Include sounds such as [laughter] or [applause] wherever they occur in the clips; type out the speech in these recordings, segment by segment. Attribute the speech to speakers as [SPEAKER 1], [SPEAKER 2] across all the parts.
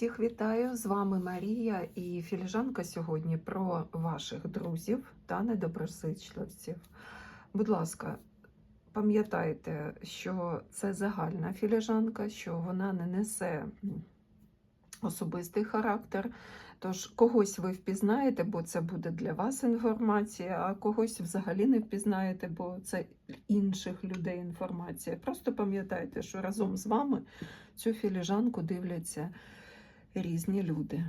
[SPEAKER 1] Всіх вітаю! З вами Марія і філіжанка сьогодні про ваших друзів та недоброзичливців. Будь ласка, пам'ятайте, що це загальна філіжанка, що вона не несе особистий характер. Тож когось ви впізнаєте, бо це буде для вас інформація, а когось взагалі не впізнаєте, бо це інших людей інформація. Просто пам'ятайте, що разом з вами цю філіжанку дивляться різні люди.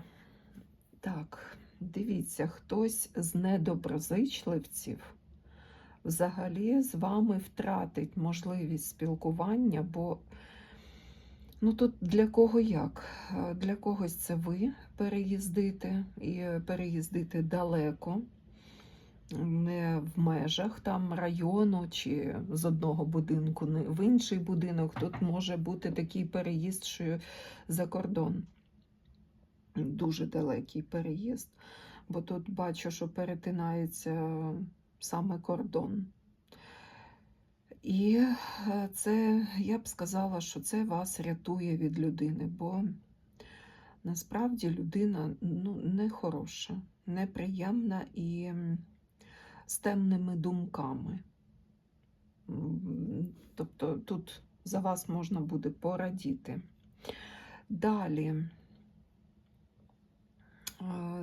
[SPEAKER 1] Так, дивіться, хтось з недоброзичливців взагалі з вами втратить можливість спілкування, бо ну тут для кого як? Для когось це ви переїздите і переїздите далеко. Не в межах там району чи з одного будинку в інший будинок. Тут може бути такий переїзд, що за кордон. Дуже далекий переїзд. Бо тут бачу, що перетинається саме кордон. І е, це, я б сказала, що це вас рятує від людини, бо насправді людина ну, нехороша, неприємна і з темними думками. Тобто тут за вас можна буде порадіти. Далі.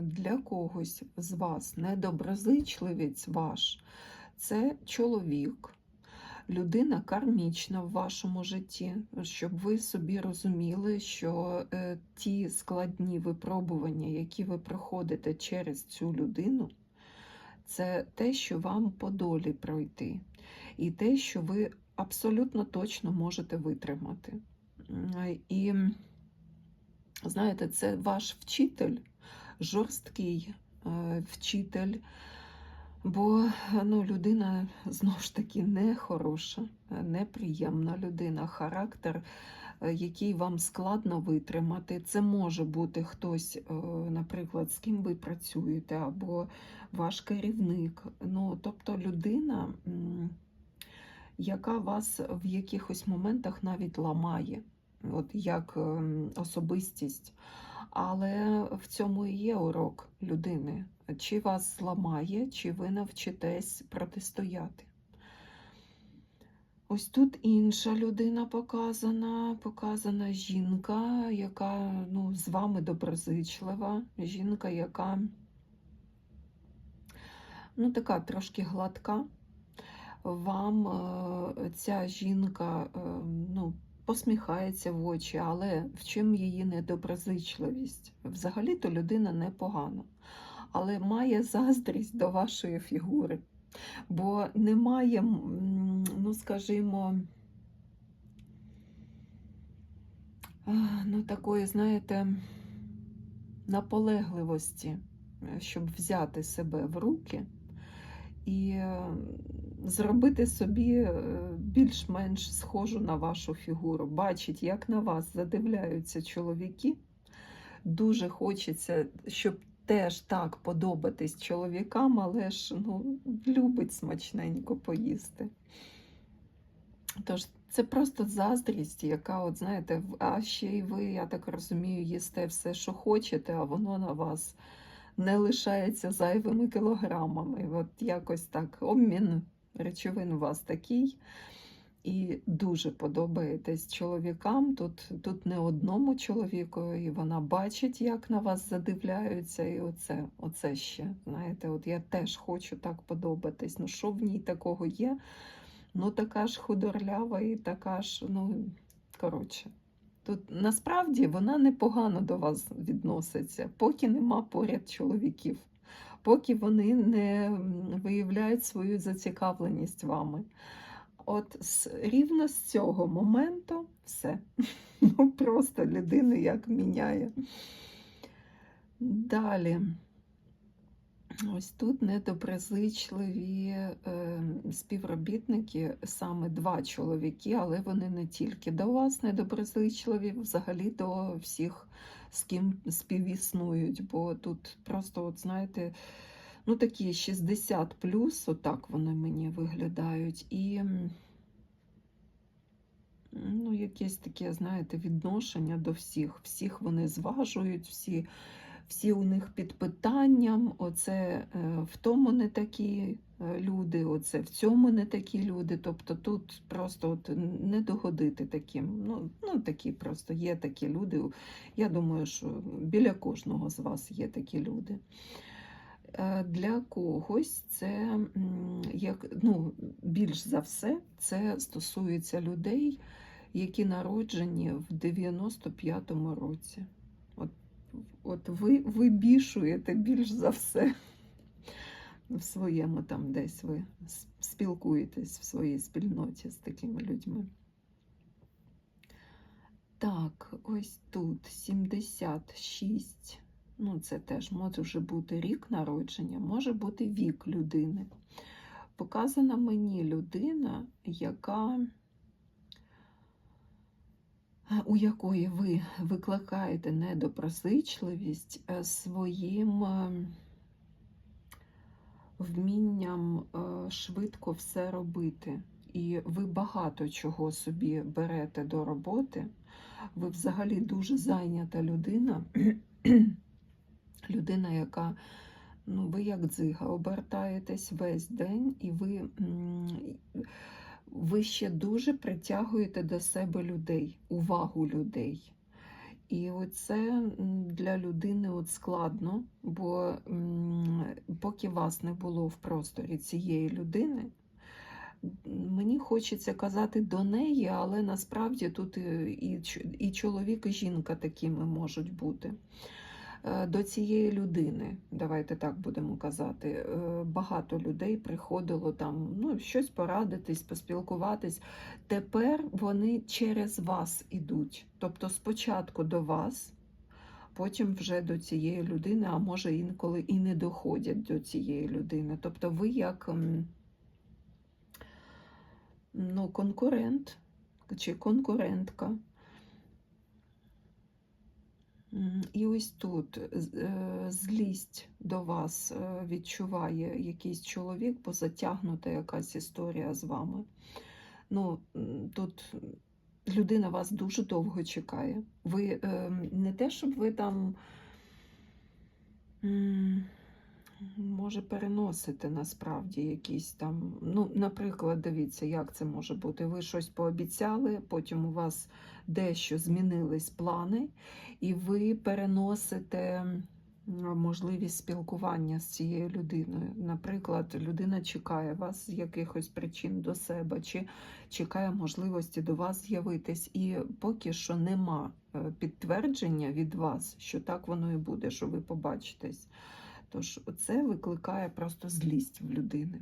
[SPEAKER 1] Для когось з вас недоброзичливець ваш це чоловік, людина кармічна в вашому житті, щоб ви собі розуміли, що е, ті складні випробування, які ви проходите через цю людину, це те, що вам по долі пройти, і те, що ви абсолютно точно можете витримати. І знаєте, це ваш вчитель жорсткий е, вчитель, бо ну, людина знову ж таки нехороша, е, неприємна людина, характер, е, який вам складно витримати. Це може бути хтось, е, наприклад, з ким ви працюєте, або ваш керівник. Ну, тобто людина, яка вас в якихось моментах навіть ламає, от як ем, особистість. Але в цьому і є урок людини. Чи вас зламає, чи ви навчитесь протистояти. Ось тут інша людина показана, показана жінка, яка ну, з вами доброзичлива, жінка, яка ну, така трошки гладка. Вам е, ця жінка е, ну, посміхається в очі, але в чим її недоброзичливість? Взагалі-то людина непогана, але має заздрість до вашої фігури, бо немає, ну скажімо, ну такої, знаєте, наполегливості, щоб взяти себе в руки і зробити собі е, більш-менш схожу на вашу фігуру. Бачить, як на вас задивляються чоловіки. Дуже хочеться, щоб теж так подобатись чоловікам, але ж ну, любить смачненько поїсти. Тож це просто заздрість, яка, от знаєте, а ще й ви, я так розумію, їсте все, що хочете, а воно на вас не лишається зайвими кілограмами. От якось так. Обмін речовин у вас такий. І дуже подобаєтесь чоловікам. Тут, тут не одному чоловіку, і вона бачить, як на вас задивляються. І оце, оце ще. Знаєте, от я теж хочу так подобатись. Ну, що в ній такого є? Ну, така ж худорлява і така ж, ну, коротше. Тут насправді вона непогано до вас відноситься, поки нема поряд чоловіків, поки вони не виявляють свою зацікавленість вами. От рівно з цього моменту все. [laughs] Ну, просто людину як міняє. Далі. Ось тут недоброзичливі е, співробітники, саме два чоловіки, але вони не тільки до вас недоброзичливі, взагалі до всіх, з ким співіснують. Бо тут просто, от знаєте, ну такі 60 плюс, отак вони мені виглядають. І ну, якесь таке, знаєте, відношення до всіх. Всіх вони зважують, всі, всі у них під питанням. Оце е, в тому не такі е, люди, оце в цьому не такі люди. Тобто тут просто от не догодити таким. Ну, ну такі просто є такі люди. Я думаю, що біля кожного з вас є такі люди. Е, Для когось це як ну, більш за все це стосується людей, які народжені в 95-му році. От, ви вибішуєте більш за все в своєму там десь ви спілкуєтесь в своїй спільноті з такими людьми. Так, ось тут 76. Ну, це теж може бути рік народження, може бути вік людини. Показана мені людина, яка, у якої ви викликаєте недоброзичливість е, своїм е, вмінням е, швидко все робити. І ви багато чого собі берете до роботи. Ви взагалі дуже зайнята людина. [clears throat] людина, яка, ну, ви як дзига, обертаєтесь весь день, і ви, ви ще дуже притягуєте до себе людей, увагу людей. І оце для людини от складно, бо поки вас не було в просторі цієї людини, мені хочеться казати до неї, але насправді тут і чоловік, і жінка такими можуть бути. Е, До цієї людини, давайте так будемо казати, е, багато людей приходило там ну, щось порадитись, поспілкуватись. Тепер вони через вас ідуть. Тобто спочатку до вас, потім вже до цієї людини, а може інколи і не доходять до цієї людини. Тобто ви як ну, конкурент чи конкурентка. І ось тут е, злість до вас е, відчуває якийсь чоловік, бо затягнута якась історія з вами. Ну, тут людина вас дуже довго чекає. Ви е, не те, щоб ви там може переносите насправді якісь там. Ну, наприклад, дивіться, як це може бути. Ви щось пообіцяли, потім у вас дещо змінились плани, і ви переносите можливість спілкування з цією людиною. Наприклад, людина чекає вас з якихось причин до себе, чи чекає можливості до вас з'явитись, і поки що нема е, підтвердження від вас, що так воно і буде, що ви побачитесь. Тож це викликає просто злість в людини.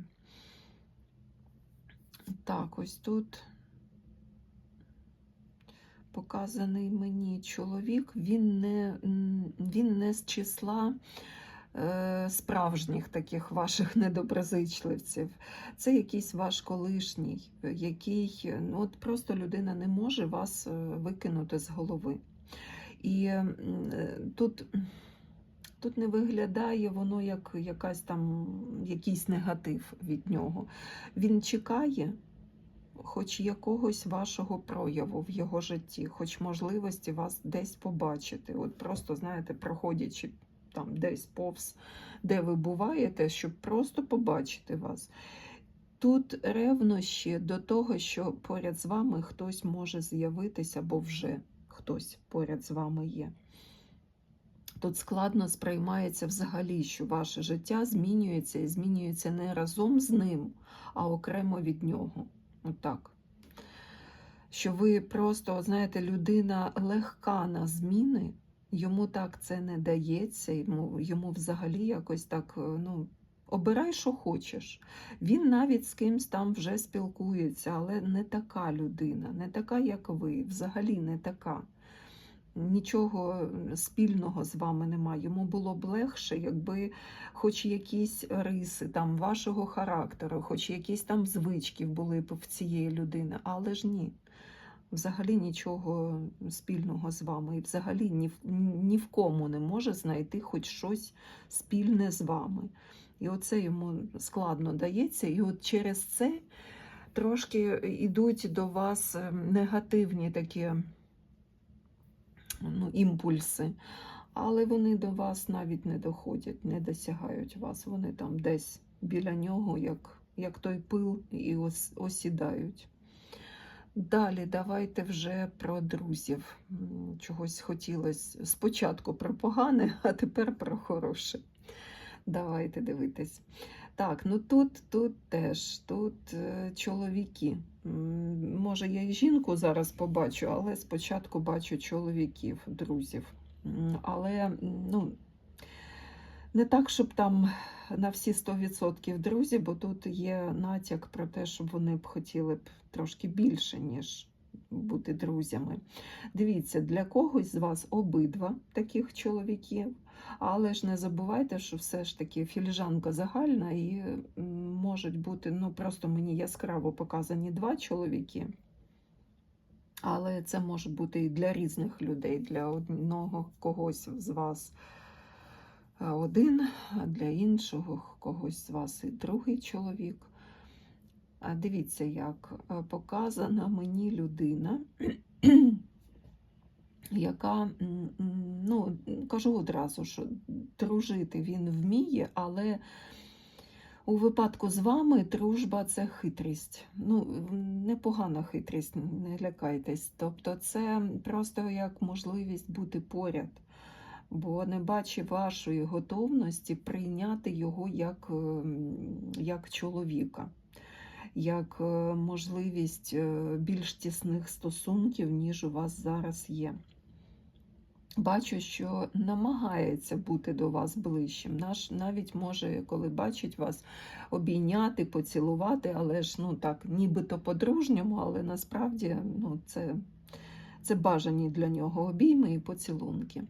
[SPEAKER 1] Так, ось тут показаний мені чоловік, він не, він не з числа е, справжніх таких ваших недоброзичливців. Це якийсь ваш колишній, який ну, от просто людина не може вас е, викинути з голови. І е, тут. Тут не виглядає воно як якась там, якийсь негатив від нього. Він чекає хоч якогось вашого прояву в його житті, хоч можливості вас десь побачити. От просто, знаєте, проходячи там десь повз, де ви буваєте, щоб просто побачити вас. Тут ревнощі до того, що поряд з вами хтось може з'явитися, бо вже хтось поряд з вами є. Тут складно сприймається взагалі, що ваше життя змінюється і змінюється не разом з ним, а окремо від нього. Отак. Що ви просто, знаєте, людина легка на зміни, йому так це не дається, йому, йому взагалі якось так, е, ну, обирай, що хочеш. Він навіть з кимсь там вже спілкується, але не така людина, не така, як ви, взагалі не така нічого спільного з вами немає. Йому було б легше, якби хоч якісь риси там вашого характеру, хоч якісь там звички були б в цієї людини, але ж ні. Взагалі нічого спільного з вами, і взагалі ні в, ні в кому не може знайти хоч щось спільне з вами. І оце йому складно дається. І от через це трошки йдуть до вас е, негативні такі ну, імпульси, але вони до вас навіть не доходять, не досягають вас. Вони там десь біля нього, як, як той пил, і ос, осідають. Далі давайте вже про друзів. Чогось хотілося спочатку про погане, [laughs] а тепер про хороше. Давайте дивитись. Так, ну тут, тут теж, тут е, чоловіки. Може, я і жінку зараз побачу, але спочатку бачу чоловіків, друзів. Але ну, не так, щоб там на всі 100% друзі, бо тут є натяк про те, щоб вони б хотіли б трошки більше, ніж бути друзями. Дивіться, для когось з вас обидва таких чоловіків, але ж не забувайте, що все ж таки філіжанка загальна і можуть бути, ну просто мені яскраво показані два чоловіки. Але це може бути і для різних людей, для одного когось з вас е, один, а для іншого когось з вас і другий чоловік. Дивіться, як показана мені людина, [clears throat] яка, ну, кажу одразу, що дружити він вміє, але у випадку з вами дружба це хитрість. Ну, непогана хитрість, не лякайтесь. Тобто, це просто як можливість бути поряд, бо не бачить вашої готовності прийняти його як, як чоловіка, як е, можливість е, більш тісних стосунків, ніж у вас зараз є. Бачу, що намагається бути до вас ближчим. Наш навіть може, коли бачить вас, обійняти, поцілувати, але ж ну так, нібито по-дружньому, але насправді ну, це, це бажані для нього обійми і поцілунки.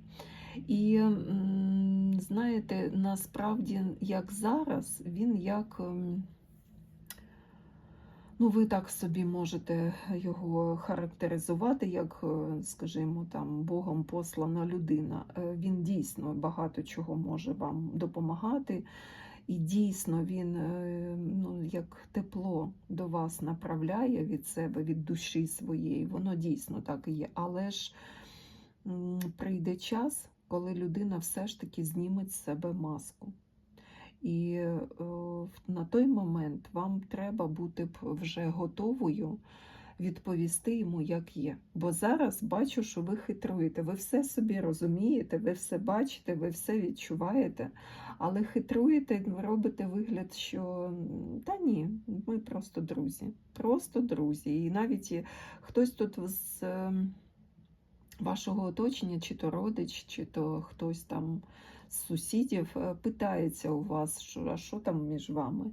[SPEAKER 1] І знаєте, насправді, як зараз, він як. Ну, ви так собі можете його характеризувати, як, е, скажімо, там Богом послана людина. Е, Він дійсно багато чого може вам допомагати, і дійсно він е, ну, як тепло до вас направляє від себе, від душі своєї. Воно дійсно так і є. Але ж прийде час, коли людина все ж таки зніме з себе маску. І е, на той момент вам треба бути б вже готовою відповісти йому, як є. Бо зараз бачу, що ви хитруєте. Ви все собі розумієте, ви все бачите, ви все відчуваєте, але хитруєте, робите вигляд, що та ні, ми просто друзі. Просто друзі. І навіть хтось тут з е, вашого оточення, чи то родич, чи то хтось там сусідів е, питається у вас, що, а що там між вами.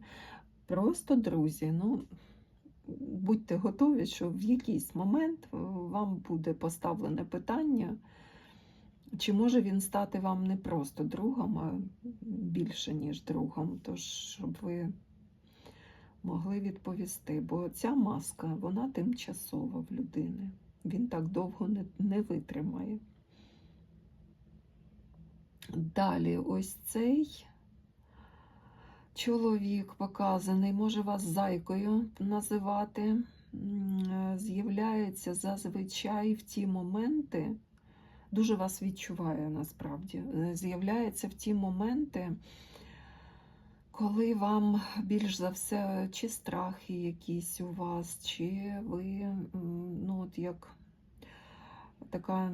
[SPEAKER 1] Просто друзі. Ну, будьте готові, що в якийсь момент е, вам буде поставлене питання, чи може він стати вам не просто другом, а більше, ніж другом. Тож, щоб ви могли відповісти. Бо ця маска, вона тимчасова в людини. Він так довго не, не витримає. Далі, ось цей чоловік показаний, може вас зайкою називати, е, з'являється зазвичай в ті моменти, дуже вас відчуває насправді, е, з'являється в ті моменти, коли вам більш за все чи страхи якісь у вас, чи ви, ну от як така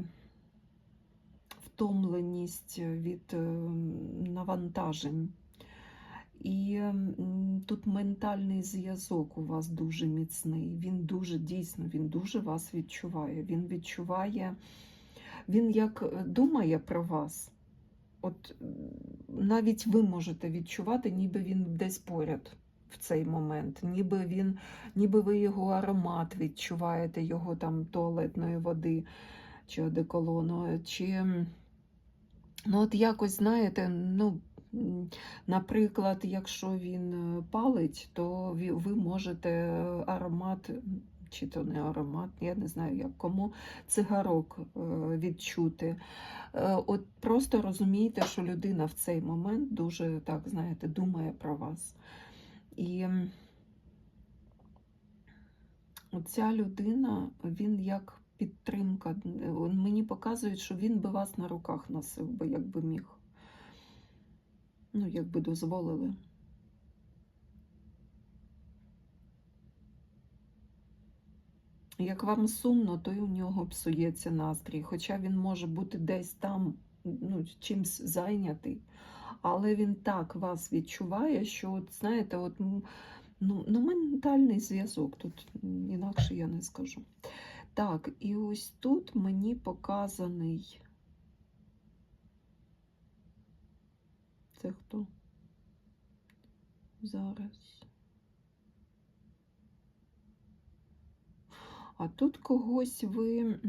[SPEAKER 1] втомленість від е, навантажень. І тут ментальний зв'язок у вас дуже міцний. Він дуже дійсно, він дуже вас відчуває. Він відчуває, він як е, думає про вас. От навіть ви можете відчувати, ніби він десь поряд в цей момент, ніби він, ніби ви його аромат відчуваєте, його там туалетної води чи одеколону, чи ну от якось, знаєте, ну. Наприклад, якщо він е, палить, то ви можете е, аромат, чи то не аромат, я не знаю, як кому цигарок е, відчути. От просто розумійте, що людина в цей момент дуже так, знаєте, думає про вас. І Ця людина, він як підтримка. Мені показують, що він би вас на руках носив би, якби міг. Ну, якби дозволили. Як вам сумно, то й у нього псується настрій. Хоча він може бути десь там ну, чимсь зайнятий, але він так вас відчуває, що, от, знаєте, от, ну, ну, ментальний зв'язок, тут інакше я не скажу. Так, і ось тут мені показаний. Це хто? Зараз. А тут когось ви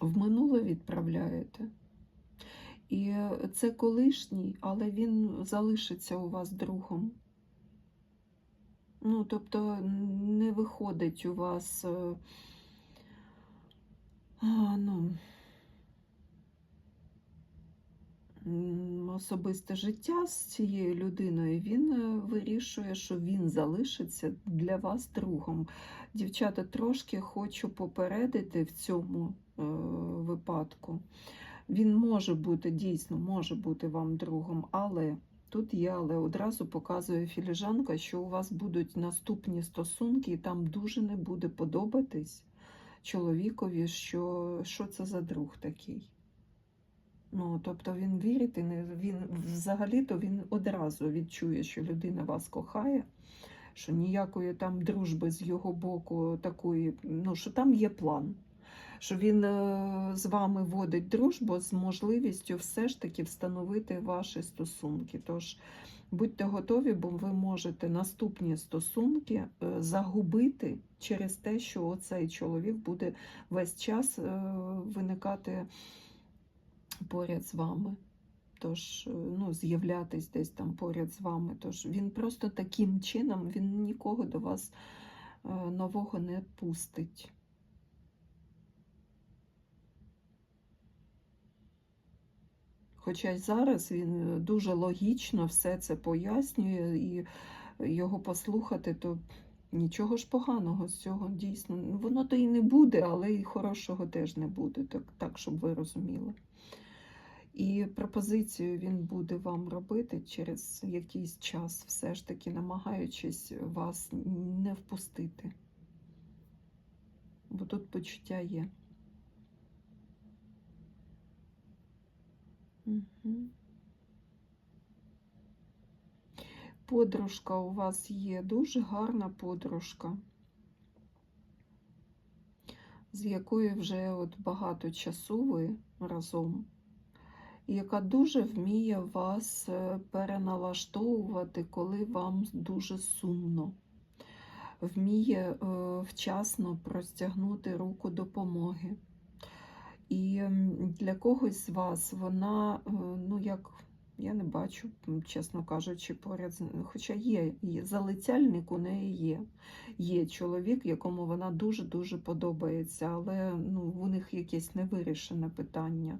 [SPEAKER 1] в минуле відправляєте. І це колишній, але він залишиться у вас другом. Ну, тобто не виходить у вас е, а, ну, особисте життя з цією людиною, він е, вирішує, що він залишиться для вас другом. Дівчата, трошки хочу попередити в цьому е, випадку. Він може бути, дійсно, може бути вам другом, але тут є, але одразу показує філіжанка, що у вас будуть наступні стосунки, і там дуже не буде подобатись чоловікові, що, що це за друг такий. Ну, Тобто він вірить, і не, він взагалі-то він одразу відчує, що людина вас кохає, що ніякої там дружби з його боку такої, ну, що там є план, що він е, з вами водить дружбу з можливістю все ж таки встановити ваші стосунки. Тож будьте готові, бо ви можете наступні стосунки е, загубити через те, що оцей чоловік буде весь час е, виникати поряд з вами. Тож, ну, з'являтись десь там поряд з вами. Тож він просто таким чином він нікого до вас нового не пустить. Хоча зараз він дуже логічно все це пояснює, і його послухати, то нічого ж поганого з цього дійсно. Воно то і не буде, але і хорошого теж не буде, так, так щоб ви розуміли. І пропозицію він буде вам робити через якийсь час, все ж таки намагаючись вас не впустити. Бо тут почуття є. Угу. Подружка у вас є, дуже гарна подружка, з якою вже от багато часу ви разом яка дуже вміє вас е, переналаштовувати, коли вам дуже сумно. Вміє е, вчасно простягнути руку допомоги. І для когось з вас вона, е, ну як, я не бачу, чесно кажучи, поряд, хоча є, є залицяльник у неї є. Є чоловік, якому вона дуже-дуже подобається, але ну, у них якесь невирішене питання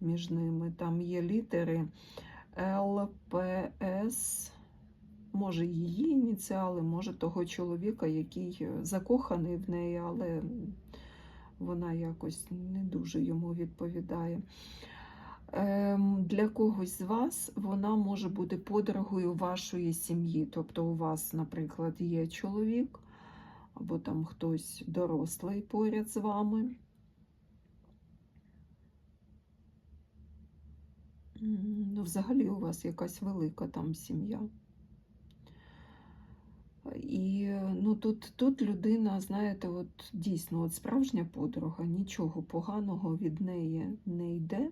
[SPEAKER 1] між ними. Там є літери ЛПС, може її ініціали, може того чоловіка, який закоханий в неї, але вона якось не дуже йому відповідає. Ем, для когось з вас вона може бути подругою вашої сім'ї. Тобто, у вас, наприклад, є чоловік, або там хтось дорослий поряд з вами. Ну, взагалі у вас якась велика там сім'я. І ну, тут тут людина, знаєте, от дійсно от справжня подруга, нічого поганого від неї не йде.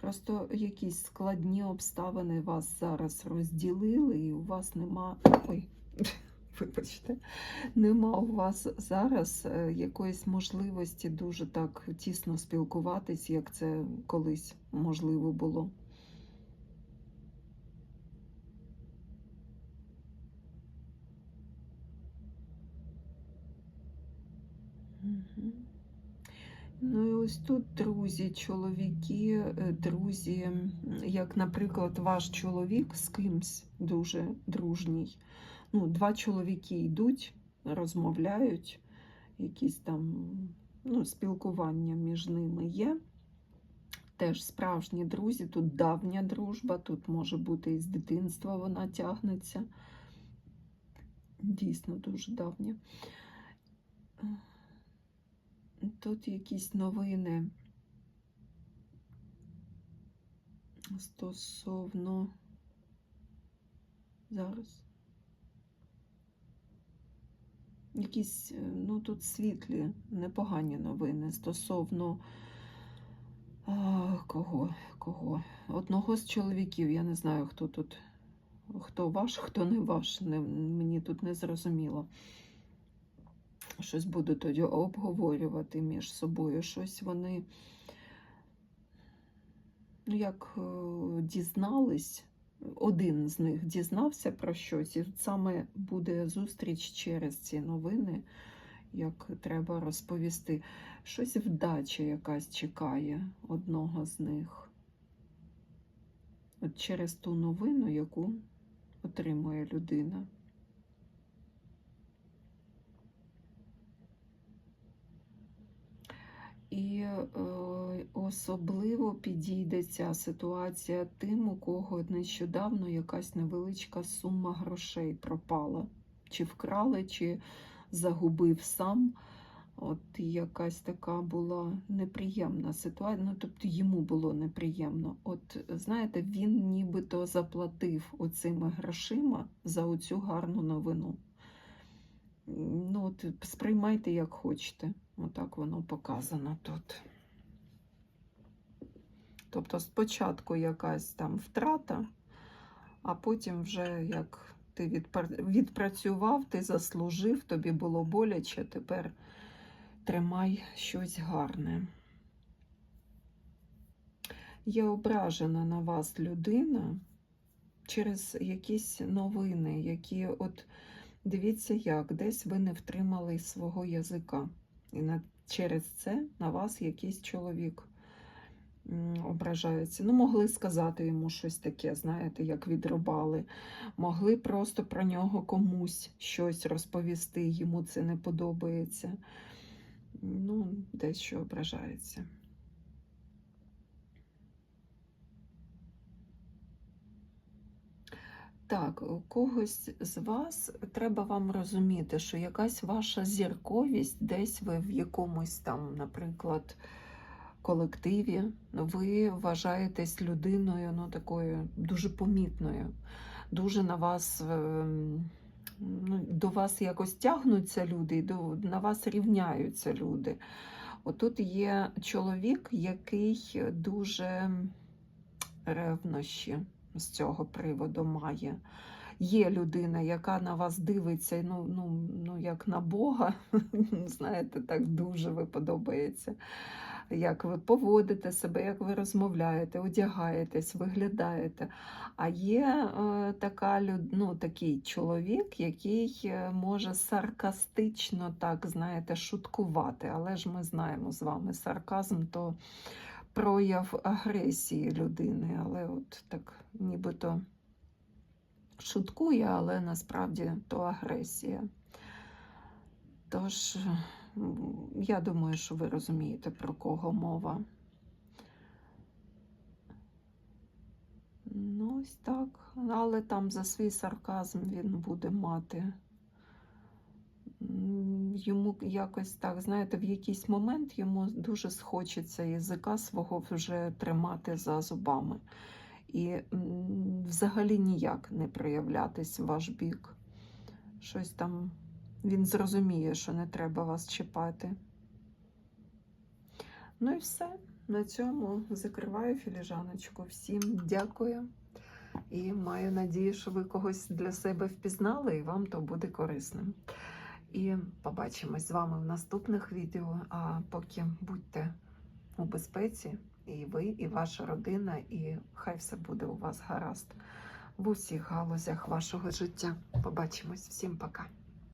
[SPEAKER 1] Просто якісь складні обставини вас зараз розділили, і у вас нема. Ой, [laughs] вибачте, нема у вас зараз е, якоїсь можливості дуже так тісно спілкуватись, як це колись можливо було. Ну і ось тут друзі, чоловіки, е, друзі, як, наприклад, ваш чоловік з кимсь дуже дружній. Ну, два чоловіки йдуть, розмовляють, якісь там ну, спілкування між ними є. Теж справжні друзі, тут давня дружба, тут може бути і з дитинства вона тягнеться. Дійсно дуже давня. Тут якісь новини стосовно зараз. Якісь, е, ну тут світлі, непогані новини стосовно а, кого, кого? Одного з чоловіків. Я не знаю, хто тут, хто ваш, хто не ваш. Не, мені тут не зрозуміло. Щось будуть тоді обговорювати між собою. Щось вони, ну як е, дізнались, один з них дізнався про щось, і саме буде зустріч через ці новини, як треба розповісти. Щось вдача якась чекає одного з них. От через ту новину, яку отримує людина. І е, особливо підійде ця ситуація тим, у кого нещодавно якась невеличка сума грошей пропала. Чи вкрали, чи загубив сам. От якась така була неприємна ситуація. Ну, тобто йому було неприємно. От знаєте, він нібито заплатив оцими грошима за оцю гарну новину. Ну, от сприймайте, як хочете. Отак воно показано тут. Тобто спочатку якась там втрата, а потім вже як ти відпрацював, ти заслужив, тобі було боляче, тепер тримай щось гарне. Є ображена на вас людина через якісь новини, які от дивіться як, десь ви не втримали свого язика. І на, через це на вас якийсь чоловік ображається. Ну, могли сказати йому щось таке, знаєте, як відрубали. Могли просто про нього комусь щось розповісти, йому це не подобається. Ну, дещо ображається. Так, у когось з вас треба вам розуміти, що якась ваша зірковість, десь ви в якомусь там, наприклад, колективі, ви вважаєтесь людиною ну, такою дуже помітною, дуже на вас, ем, ну, до вас якось тягнуться люди, до, на вас рівняються люди. Отут є чоловік, який дуже ревнощі з цього приводу має. Є людина, яка на вас дивиться, ну, ну, ну як на Бога, [laughs] знаєте, так дуже ви подобається, як ви поводите себе, як ви розмовляєте, одягаєтесь, виглядаєте. А є е, така, ну, такий чоловік, який е, може саркастично так, знаєте, шуткувати. Але ж ми знаємо з вами, сарказм то прояв агресії людини, але от так нібито шуткує, але насправді то агресія. Тож, я думаю, що ви розумієте, про кого мова. Ну, ось так. Але там за свій сарказм він буде мати. Йому якось так, знаєте, в якийсь момент йому дуже схочеться язика свого вже тримати за зубами. І взагалі ніяк не проявлятись в ваш бік. Щось там він зрозуміє, що не треба вас чіпати. Ну і все. На цьому закриваю філіжаночку. Всім дякую. І маю надію, що ви когось для себе впізнали і вам то буде корисним. І побачимось з вами в наступних відео. А поки будьте у безпеці, і ви, і ваша родина, і хай все буде у вас гаразд в усіх галузях вашого життя. Побачимось. Всім пока.